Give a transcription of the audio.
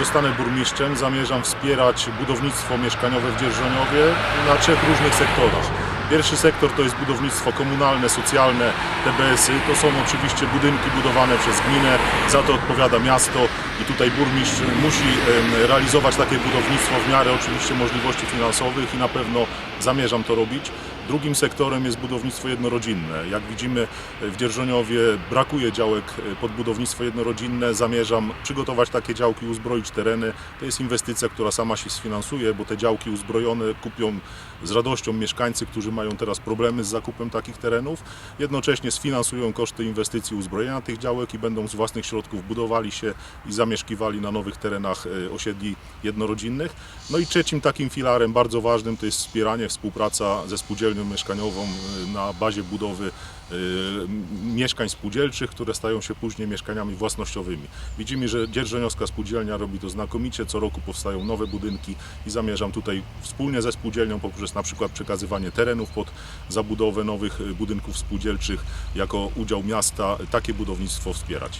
zostanę burmistrzem, zamierzam wspierać budownictwo mieszkaniowe w Dzierżoniowie na trzech różnych sektorach. Pierwszy sektor to jest budownictwo komunalne, socjalne, TBS-y. To są oczywiście budynki budowane przez gminę, za to odpowiada miasto i tutaj burmistrz musi realizować takie budownictwo w miarę oczywiście możliwości finansowych i na pewno zamierzam to robić. Drugim sektorem jest budownictwo jednorodzinne. Jak widzimy w Dzierżoniowie brakuje działek pod budownictwo jednorodzinne. Zamierzam przygotować takie działki, uzbroić tereny. To jest inwestycja, która sama się sfinansuje, bo te działki uzbrojone kupią z radością mieszkańcy, którzy mają teraz problemy z zakupem takich terenów. Jednocześnie sfinansują koszty inwestycji uzbrojenia tych działek i będą z własnych środków budowali się i zamieszkiwali na nowych terenach e, osiedli jednorodzinnych. No i trzecim takim filarem bardzo ważnym to jest wspieranie, współpraca ze spółdzielnią mieszkaniową e, na bazie budowy e, mieszkań spółdzielczych, które stają się później mieszkaniami własnościowymi. Widzimy, że Dzierżoniowska Spółdzielnia robi to znakomicie, co roku powstają nowe budynki i zamierzam tutaj wspólnie ze spółdzielnią poprzez na przykład przekazywanie terenów pod zabudowę nowych e, budynków spółdzielczych jako udział miasta takie budownictwo wspierać.